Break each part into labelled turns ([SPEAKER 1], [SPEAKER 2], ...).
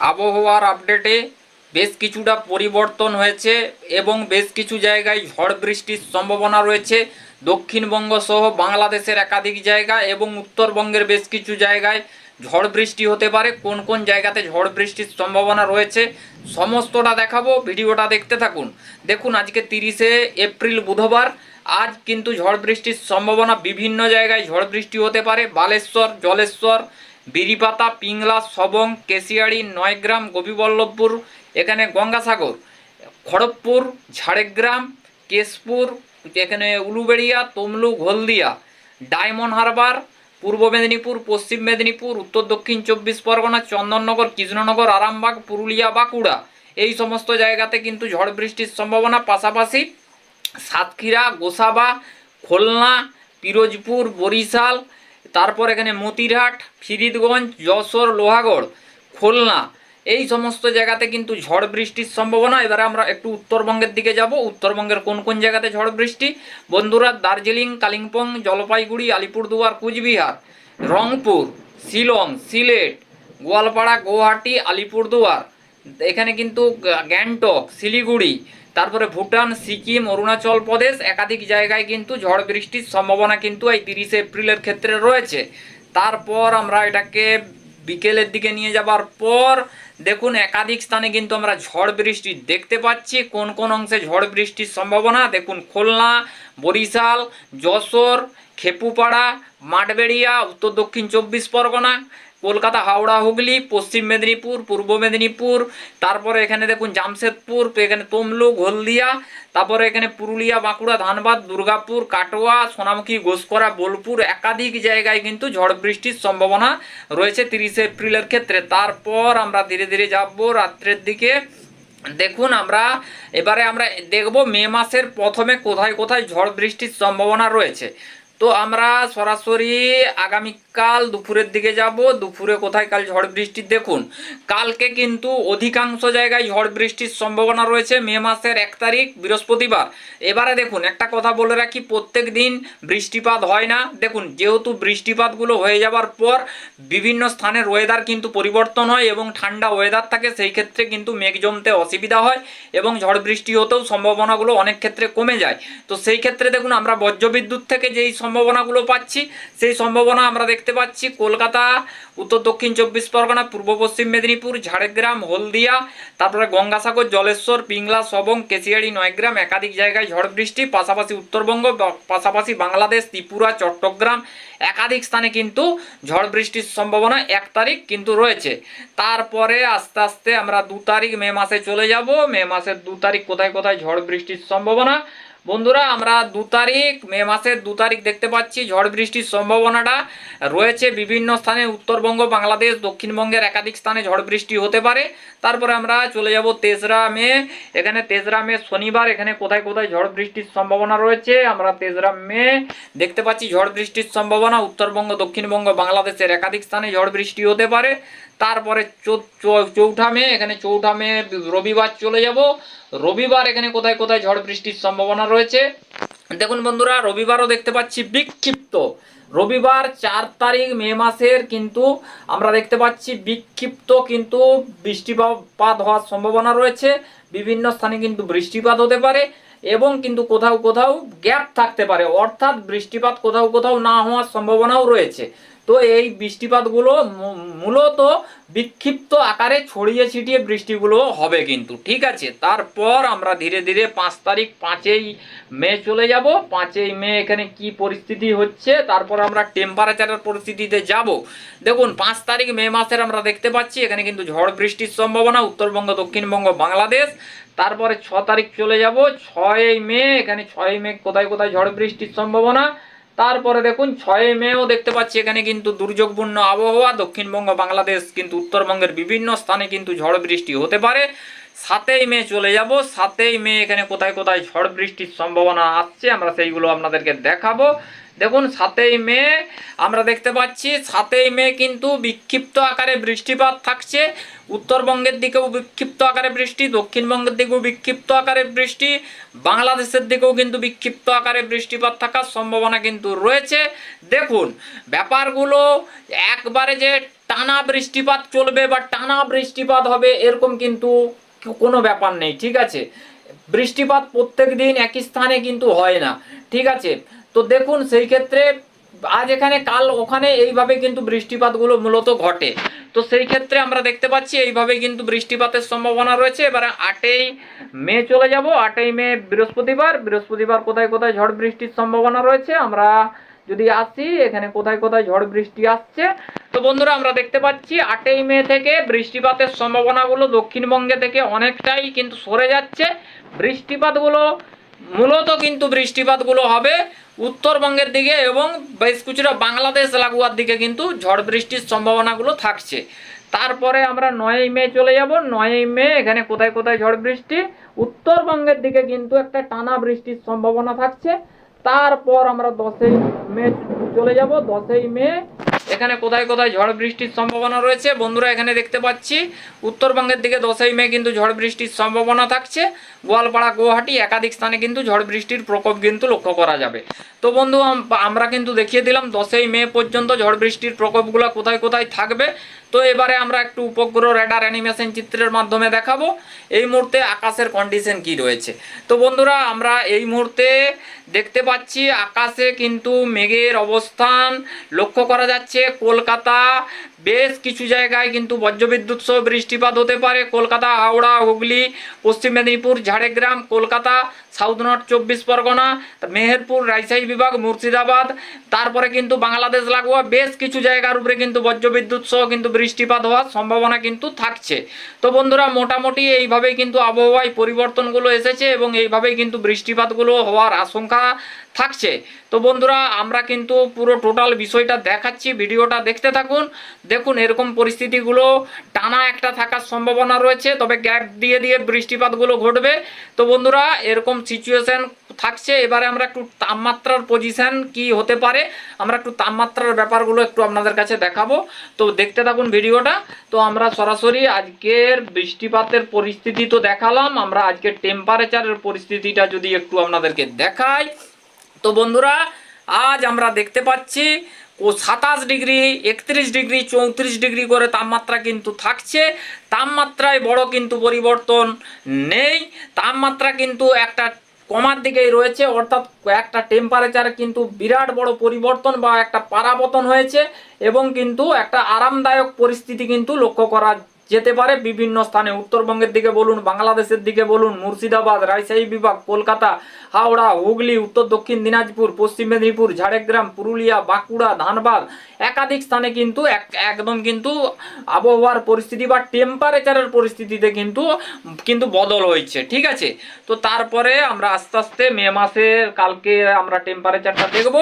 [SPEAKER 1] আবহাওয়ার আপডেটে বেশ কিছুটা পরিবর্তন হয়েছে এবং বেশ কিছু জায়গায় ঝড় বৃষ্টির সম্ভাবনা রয়েছে। দক্ষিণবঙ্গ সহ বাংলাদেশের একাধিক জায়গা এবং উত্তরবঙ্গের বেশ কিছু জায়গায় ঝড় বৃষ্টি হতে পারে। কোন কোন জায়গাতে ঝড় বৃষ্টির সম্ভাবনা রয়েছে সমস্তটা দেখাবো। ভিডিওটা দেখতে থাকুন। দেখুন, আজকে তিরিশে এপ্রিল বুধবার। আজ কিন্তু ঝড় বৃষ্টির সম্ভাবনা বিভিন্ন জায়গায় ঝড় বৃষ্টি হতে পারে। বালেশ্বর, জলেশ্বর বিরিপাতা পিংলা, সবং, কেশিয়াড়ি, নয়গ্রাম, গোপীবল্লভপুর, এখানে গঙ্গাসাগর, খড়গপুর, ঝাড়গ্রাম, কেশপুর, এখানে উলুবেড়িয়া, তমলুক, হলদিয়া, ডায়মন্ড হারবার, পূর্ব মেদিনীপুর, পশ্চিম মেদিনীপুর, উত্তর দক্ষিণ চব্বিশ পরগনা, চন্দননগর, কৃষ্ণনগর, আরামবাগ, পুরুলিয়া, বাঁকুড়া। এই সমস্ত জায়গাতে কিন্তু ঝড় বৃষ্টির সম্ভাবনা পাশাপাশি সাতক্ষীরা, গোসাবা, খুলনা, পিরোজপুর, বরিশাল তারপর এখানে মতিরহাট, ফিরিদগঞ্জ, যশোর, লোহাগড়, খুলনা, এই সমস্ত জায়গাতে কিন্তু ঝড় বৃষ্টির সম্ভাবনা। এবারে আমরা একটু উত্তরবঙ্গের দিকে যাব। উত্তরবঙ্গের কোন কোন জায়গাতে ঝড় বৃষ্টি? বন্ধুরা, দার্জিলিং, কালিম্পং, জলপাইগুড়ি, আলিপুরদুয়ার, কুচবিহার, রংপুর, শিলং, সিলেট, গোয়ালপাড়া গুয়াহাটি আলিপুরদুয়ার, এখানে কিন্তু গ্যাংটক, শিলিগুড়ি তারপরে ভুটান, সিকিম, অরুণাচল প্রদেশ একাধিক জায়গায় কিন্তু ঝড় বৃষ্টির সম্ভাবনা কিন্তু এই তিরিশে এপ্রিলের ক্ষেত্রে রয়েছে। তারপর আমরা এটাকে বিকেলের দিকে নিয়ে যাবার পর দেখুন একাধিক স্থানে কিন্তু আমরা ঝড় বৃষ্টি দেখতে পাচ্ছি। কোন কোন অংশে ঝড় বৃষ্টির সম্ভাবনা? দেখুন খুলনা, বরিশাল, যশোর, খেপুপাড়া, মাঠবেড়িয়া, উত্তর দক্ষিণ চব্বিশ পরগনা কলকাতা, হাওড়া, হুগলি, পশ্চিম মেদিনীপুর, পূর্ব মেদিনীপুর, তারপরে এখানে দেখুন জামশেদপুর, এখানে তমলুক, হলদিয়া, তারপরে এখানে পুরুলিয়া, বাঁকুড়া, ধানবাদ, দুর্গাপুর, কাটোয়া, সোনামুখী গোসকরা বোলপুর একাধিক জায়গায় কিন্তু ঝড় বৃষ্টির সম্ভাবনা রয়েছে তিরিশে এপ্রিলের ক্ষেত্রে। তারপর আমরা ধীরে ধীরে যাব রাত্রের দিকে। দেখুন আমরা এবারে আমরা দেখব মে মাসের প্রথমে কোথায় কোথায় ঝড় বৃষ্টির সম্ভাবনা রয়েছে। তো আমরা সরাসরি আগামীকাল দুপুরের দিকে যাব, দুপুরে কোথায় কাল ঝড় বৃষ্টি দেখুন। কালকে কিন্তু অধিকাংশ জায়গায় ঝড় বৃষ্টির সম্ভাবনা রয়েছে, মে মাসের এক তারিখ, বৃহস্পতিবার। এবারে দেখুন, একটা কথা বলে রাখি, প্রত্যেক দিন বৃষ্টিপাত হয় না। দেখুন, যেহেতু বৃষ্টিপাতগুলো হয়ে যাবার পর বিভিন্ন স্থানের ওয়েদার কিন্তু পরিবর্তন হয় এবং ঠান্ডা ওয়েদার থাকে, সেই ক্ষেত্রে কিন্তু মেঘ জমতে অসুবিধা হয় এবং ঝড় বৃষ্টি হতেও সম্ভাবনাগুলো অনেক ক্ষেত্রে কমে যায়। তো সেই ক্ষেত্রে দেখুন, আমরা বজ্রবিদ্যুৎ থেকে যেই সম্ভাবনাগুলো পাচ্ছি, সেই সম্ভাবনা আমরা দেখতে পাচ্ছি কলকাতা, উত্তর, দক্ষিণ চব্বিশ পরগনা, পূর্ব পশ্চিম মেদিনীপুর, ঝাড়গ্রাম, হলদিয়া, তারপরে গঙ্গাসাগর, জলেশ্বর, পিংলা, সবং, কেশিয়াড়ি, নয়গ্রাম, একাধিক জায়গায় ঝড় বৃষ্টি, পাশাপাশি উত্তরবঙ্গ পাশাপাশি বাংলাদেশ, ত্রিপুরা, চট্টগ্রাম, একাধিক স্থানে কিন্তু ঝড় বৃষ্টির সম্ভাবনা এক তারিখ কিন্তু রয়েছে। তারপরে আস্তে আস্তে আমরা দু তারিখ মে মাসে চলে যাব। মে মাসের দু তারিখ কোথায় কোথায় ঝড় বৃষ্টির সম্ভাবনা বন্ধুরা, আমরা দু তারিখ, মে মাসের দু তারিখ দেখতে পাচ্ছি, ঝড় বৃষ্টির সম্ভাবনাটা। রয়েছে বিভিন্ন স্থানে উত্তরবঙ্গ, বাংলাদেশ, দক্ষিণবঙ্গের একাধিক স্থানে ঝড় বৃষ্টি হতে পারে। তারপরে আমরা চলে যাব তেসরা মে। এখানে তেসরা মে শনিবার, এখানে কোথায় কোথায় ঝড় বৃষ্টির সম্ভাবনা রয়েছে, আমরা তেসরা মে দেখতে পাচ্ছি ঝড় বৃষ্টির সম্ভাবনা। উত্তরবঙ্গ, দক্ষিণবঙ্গ, বাংলাদেশের একাধিক স্থানে ঝড় বৃষ্টি হতে পারে। তারপরে চৌঠা মে, এখানে চৌঠা মে রবিবার চলে যাব। রবিবার এখানে কোথায় কোথায় ঝড় বৃষ্টির সম্ভাবনা রয়েছে? দেখুন বন্ধুরা, রবিবারও দেখতে পাচ্ছি বিক্ষিপ্ত। রবিবার চার তারিখ মে মাসের কিন্তু আমরা দেখতে পাচ্ছি বিক্ষিপ্ত কিন্তু বৃষ্টিপাত হওয়ার সম্ভাবনা রয়েছে। বিভিন্ন স্থানে কিন্তু বৃষ্টিপাত হতে পারে এবং কিন্তু কোথাও কোথাও গ্যাপ থাকতে পারে। অর্থাৎ বৃষ্টিপাত কোথাও কোথাও না হওয়ার সম্ভাবনাও রয়েছে। তো এই বৃষ্টিপাতগুলো মূলত বিক্ষিপ্ত আকারে ছড়িয়ে ছিটিয়ে বৃষ্টিগুলো হবে কিন্তু, ঠিক আছে? তারপর আমরা ধীরে ধীরে পাঁচ তারিখ পাঁচই মে চলে যাব। পাঁচই মে এখানে কি পরিস্থিতি হচ্ছে? তারপর আমরা টেম্পারেচারের পরিস্থিতিতে যাব। দেখুন, পাঁচ তারিখ মে মাসের আমরা দেখতে পাচ্ছি, এখানে কিন্তু ঝড় বৃষ্টির সম্ভাবনা, উত্তরবঙ্গ, দক্ষিণবঙ্গ, বাংলাদেশ। তারপরে ছ তারিখ চলে যাব। ছয়ই মে, এখানে ছয় মে কোথায় কোথায় ঝড় বৃষ্টির সম্ভাবনা? তারপরে দেখুন ছয় মেও দেখতে পাচ্ছি এখানে কিন্তু দুর্যোগপূর্ণ আবহাওয়া, দক্ষিণবঙ্গ, বাংলাদেশ কিন্তু উত্তরবঙ্গের বিভিন্ন স্থানে কিন্তু ঝড় বৃষ্টি হতে পারে। সাতই মে চলে যাব। সাতই মে এখানে কোথায় কোথায় ঝড় বৃষ্টির সম্ভাবনা আসছে আমরা সেইগুলো আপনাদেরকে দেখাবো। দেখুন, সাতই মে, আমরা দেখতে পাচ্ছি সাতই মে কিন্তু বিক্ষিপ্ত আকারে বৃষ্টিপাত থাকছে। উত্তরবঙ্গের দিকেও বিক্ষিপ্ত আকারে বৃষ্টি, দক্ষিণবঙ্গের দিকেও বিক্ষিপ্ত আকারে বৃষ্টি, বাংলাদেশের দিকেও কিন্তু বিক্ষিপ্ত আকারে বৃষ্টিপাত থাকার সম্ভাবনা কিন্তু রয়েছে। দেখুন, ব্যাপারগুলো একবারে যে টানা বৃষ্টিপাত চলবে বা টানা বৃষ্টিপাত হবে, এরকম কিন্তু কোনো ব্যাপার নেই, ঠিক আছে? বৃষ্টিপাত প্রত্যেক দিন একই স্থানে কিন্তু হয় না, ঠিক আছে? তো দেখুন, সেই ক্ষেত্রে আজ এখানে, কাল ওখানে এইভাবে কিন্তু বৃষ্টিপাতগুলো মূলত ঘটে। তো সেই ক্ষেত্রে আমরা দেখতে পাচ্ছি এইভাবে কিন্তু বৃষ্টিপাতের সম্ভাবনা রয়েছে। এবারে আটই মে চলে যাব। আটই মে বৃহস্পতিবার। বৃহস্পতিবার কোথায় কোথায় ঝড় বৃষ্টির সম্ভাবনা রয়েছে? আমরা যদি আসি, এখানে কোথায় কোথায় ঝড় বৃষ্টি আসছে? তো বন্ধুরা, আমরা দেখতে পাচ্ছি আটই মে থেকে বৃষ্টিপাতের সম্ভাবনাগুলো দক্ষিণবঙ্গে থেকে অনেকটাই কিন্তু সরে যাচ্ছে। বৃষ্টিপাতগুলো, মূলত কিন্তু বৃষ্টিপাতগুলো হবে উত্তরবঙ্গের দিকে এবং বেশ কিছুটা বাংলাদেশ লাগুয়ার দিকে কিন্তু ঝড় বৃষ্টির সম্ভাবনাগুলো থাকছে। তারপরে আমরা নয়ই মে চলে যাব। নয়ই মে, এখানে কোথায় কোথায় ঝড় বৃষ্টি? উত্তরবঙ্গের দিকে কিন্তু একটা টানা বৃষ্টির সম্ভাবনা থাকছে। তারপর আমরা দশই মে চলে যাব। দশই মে এখানে কোথায় কোথায় ঝড় বৃষ্টির সম্ভাবনা রয়েছে? বন্ধুরা, এখানে দেখতে পাচ্ছি, উত্তরবঙ্গের দিকে দশই মে কিন্তু ঝড় বৃষ্টির সম্ভাবনা থাকছে। গোয়ালপাড়া, গুয়াহাটি একাধিক স্থানে কিন্তু ঝড় বৃষ্টির প্রকোপ কিন্তু লক্ষ্য করা যাবে। তো বন্ধু, আম- আমরা কিন্তু দেখিয়ে দিলাম, দশই মে পর্যন্ত ঝড় বৃষ্টির প্রকোপগুলো কোথায় কোথায় থাকবে? তো এবারে আমরা একটু উপগ্রহ রেডার অ্যানিমেশন চিত্রের মাধ্যমে দেখাবো। এই মুহূর্তে আকাশের কন্ডিশন কি রয়েছে? তো বন্ধুরা, আমরা এই মুহূর্তে দেখতে পাচ্ছি আকাশে কিন্তু মেঘের অবস্থান লক্ষ্য করা যাচ্ছে। কলকাতা বেশ কিছু জায়গায় কিন্তু বজ্রবিদ্যুৎ সহ বৃষ্টিপাত হতে পারে। কলকাতা, হাওড়া, হুগলি, পশ্চিম মেদিনীপুর, ঝাড়গ্রাম, কলকাতা, সাউথ নর্থ, চব্বিশ পরগনা, মেহেরপুর, রাজশাহী বিভাগ, মুর্শিদাবাদ, তারপরে কিন্তু বাংলাদেশ লাগোয়া বেশ কিছু জায়গার উপরে কিন্তু বজ্রবিদ্যুৎ সহ কিন্তু বৃষ্টিপাত হওয়ার সম্ভাবনা কিন্তু থাকছে। তো বন্ধুরা, মোটামুটি এইভাবেই কিন্তু আবহাওয়ায় পরিবর্তনগুলো এসেছে এবং এইভাবেই কিন্তু বৃষ্টিপাতগুলো হওয়ার আশঙ্কা থাকছে। তো বন্ধুরা, আমরা কিন্তু পুরো টোটাল বিষয়টা দেখাচ্ছি, ভিডিওটা দেখতে থাকুন। দেখুন, এরকম পরিস্থিতিগুলো টানা একটা থাকার সম্ভাবনা রয়েছে, তবে গ্যাপ দিয়ে দিয়ে বৃষ্টিপাতগুলো ঘটবে। তো বন্ধুরা, এরকম সিচুয়েশান থাকছে। এবারে আমরা একটু তাপমাত্রার পজিশন কি হতে পারে, আমরা একটু তাপমাত্রার ব্যাপারগুলো একটু আপনাদের কাছে দেখাবো। তো দেখতে থাকুন ভিডিওটা। তো আমরা সরাসরি আজকের বৃষ্টিপাতের পরিস্থিতি তো দেখালাম, আমরা আজকের টেম্পারেচারের পরিস্থিতিটা যদি একটু আপনাদেরকে দেখাই। তো বন্ধুরা, আজ আমরা দেখতে পাচ্ছি, ও সাতাশ ডিগ্রি, একত্রিশ ডিগ্রি, চৌত্রিশ ডিগ্রি করে তাপমাত্রা কিন্তু থাকছে। তাপমাত্রায় বড় কিন্তু পরিবর্তন নেই। তাপমাত্রা কিন্তু একটা কমার দিকেই রয়েছে, অর্থাৎ একটা টেম্পারেচার কিন্তু বিরাট বড় পরিবর্তন বা একটা পারাবতন হয়েছে এবং কিন্তু একটা আরামদায়ক পরিস্থিতি কিন্তু লক্ষ্য করা যেতে পারে বিভিন্ন স্থানে। উত্তরবঙ্গের দিকে বলুন, বাংলাদেশের দিকে বলুন, মুর্শিদাবাদ, রাজশাহী বিভাগ, কলকাতা, হাওড়া, হুগলি, উত্তর দক্ষিণ দিনাজপুর, পশ্চিম মেদিনীপুর, ঝাড়গ্রাম, পুরুলিয়া, বাঁকুড়া, ধানবাদ একাধিক স্থানে কিন্তু এক, একদম কিন্তু আবহাওয়ার পরিস্থিতি বা টেম্পারেচারের পরিস্থিতিতে কিন্তু কিন্তু বদল হয়েছে, ঠিক আছে? তো তারপরে আমরা আস্তে আস্তে মে মাসের কালকে আমরা টেম্পারেচারটা দেখব।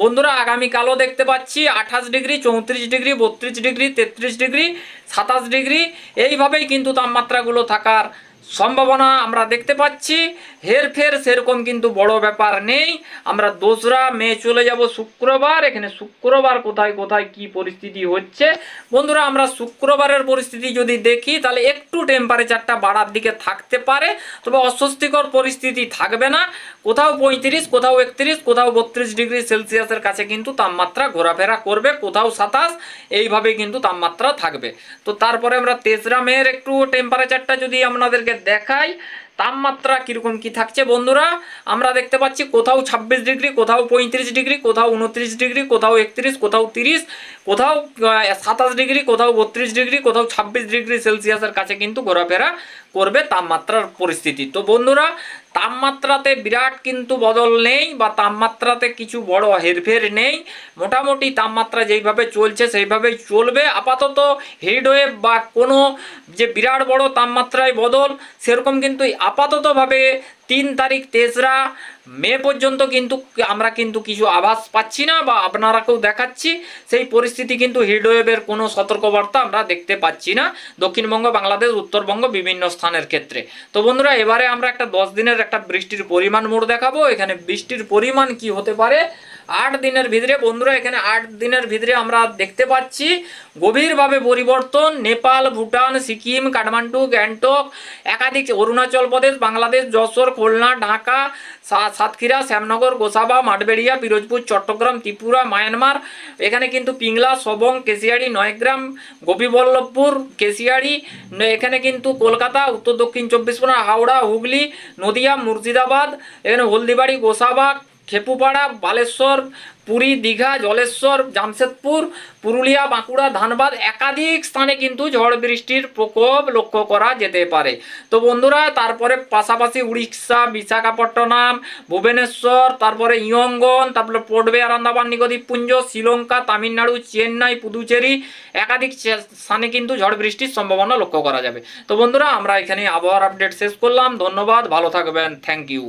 [SPEAKER 1] বন্ধুরা, আগামীকালও দেখতে পাচ্ছি আঠাশ ডিগ্রি, চৌত্রিশ ডিগ্রি, বত্রিশ ডিগ্রি, তেত্রিশ ডিগ্রি, সাতাশ ডিগ্রি, এইভাবেই কিন্তু তাপমাত্রাগুলো থাকার সম্ভাবনা আমরা দেখতে পাচ্ছি। হেরফের সেরকম কিন্তু বড় ব্যাপার নেই। আমরা দোসরা মে চলে যাব শুক্রবার। এখানে শুক্রবার কোথায় কোথায়, কি পরিস্থিতি হচ্ছে? বন্ধুরা, আমরা শুক্রবারের পরিস্থিতি যদি দেখি, তাহলে একটু টেম্পারেচারটা বাড়ার দিকে থাকতে পারে। তবে অস্বস্তিকর পরিস্থিতি থাকবে না। কোথাও পঁয়ত্রিশ, কোথাও একত্রিশ, কোথাও বত্রিশ ডিগ্রি সেলসিয়াসের কাছে কিন্তু তাপমাত্রা ঘোরাফেরা করবে। কোথাও সাতাশ, এইভাবে কিন্তু তাপমাত্রা থাকবে। তো তারপরে আমরা তেসরা মেয়ের একটু টেম্পারেচারটা যদি আপনাদেরকে দেখাই তাপমাত্রা কীরকম কি থাকছে বন্ধুরা। আমরা দেখতে পাচ্ছি কোথাও ছাব্বিশ ডিগ্রি, কোথাও পঁয়ত্রিশ ডিগ্রি, কোথাও উনত্রিশ ডিগ্রি, কোথাও একত্রিশ, কোথাও তিরিশ, কোথাও সাতাশ ডিগ্রি, কোথাও বত্রিশ ডিগ্রি, কোথাও ছাব্বিশ ডিগ্রি সেলসিয়াসের কাছে কিন্তু ঘোরাফেরা করবে তাপমাত্রার পরিস্থিতি। তো বন্ধুরা তাপমাত্রাতে বিরাট কিন্তু বদল নেই বা তাপমাত্রাতে কিছু বড় হেরফের নেই। মোটামুটি তাপমাত্রা যেইভাবে চলছে, সেইভাবেই চলবে। আপাতত হিটওয়েভ বা কোনো যে বিরাট বড় তাপমাত্রায় বদল, সেরকম কিন্তু আপাততভাবে তিন তারিখ তেসরা, মে পর্যন্ত কিন্তু আমরা কিন্তু কিছু আভাস পাচ্ছি না বা আপনারাকেও দেখাচ্ছি। সেই পরিস্থিতি কিন্তু হিডওয়েভের কোনো সতর্কবার্তা আমরা দেখতে পাচ্ছি না। দক্ষিণবঙ্গ, বাংলাদেশ, উত্তরবঙ্গ বিভিন্ন স্থানের ক্ষেত্রে। তো বন্ধুরা, এবারে আমরা একটা দশ দিনের একটা বৃষ্টির পরিমাণ মোড় দেখাবো। এখানে বৃষ্টির পরিমাণ কি হতে পারে? আট দিনের ভিতরে, বন্ধুরা, এখানে আট দিনের ভিতরে আমরা দেখতে পাচ্ছি গভীরভাবে পরিবর্তন। নেপাল, ভুটান, সিকিম, কাঠমান্ডু, গ্যাংটক, একাধিক অরুণাচল প্রদেশ, বাংলাদেশ, যশোর, খুলনা, ঢাকা সাতক্ষীরা, শ্যামনগর, গোসাবা, মাঠবেড়িয়া, পিরোজপুর, চট্টগ্রাম, ত্রিপুরা, মায়ানমার। এখানে কিন্তু পিংলা, সবং কেশিয়াড়ি নয়গ্রাম, গোপীবল্লভপুর কেশিয়াড়ি এখানে কিন্তু কলকাতা, উত্তর দক্ষিণ চব্বিশ পরগনা, হাওড়া, হুগলি, নদিয়া, মুর্শিদাবাদ, এখানে হলদিবাড়ি গোসাবাগ খেপুপাড়া, বালেশ্বর, পুরী, দীঘা, জলেশ্বর, জামশেদপুর, পুরুলিয়া, বাঁকুড়া, ধানবাদ একাধিক স্থানে কিন্তু ঝড় বৃষ্টির প্রকোপ লক্ষ্য করা যেতে পারে। তো বন্ধুরা, তারপরে পাশাপাশি উড়িষ্যা, বিশাখাপট্টনম, ভুবনেশ্বর, তারপরে ইয়ঙ্গন, তারপরে পোর্টবে আরান্দাবান নিকোদ্বীপপুঞ্জ শ্রীলঙ্কা, তামিলনাড়ু, চেন্নাই, পুদুচেরি একাধিক স্থানে কিন্তু ঝড় বৃষ্টির সম্ভাবনা লক্ষ্য করা যাবে। তো বন্ধুরা, আমরা এখানে আবহাওয়ার আপডেট শেষ করলাম। ধন্যবাদ, ভালো থাকবেন। Thank you.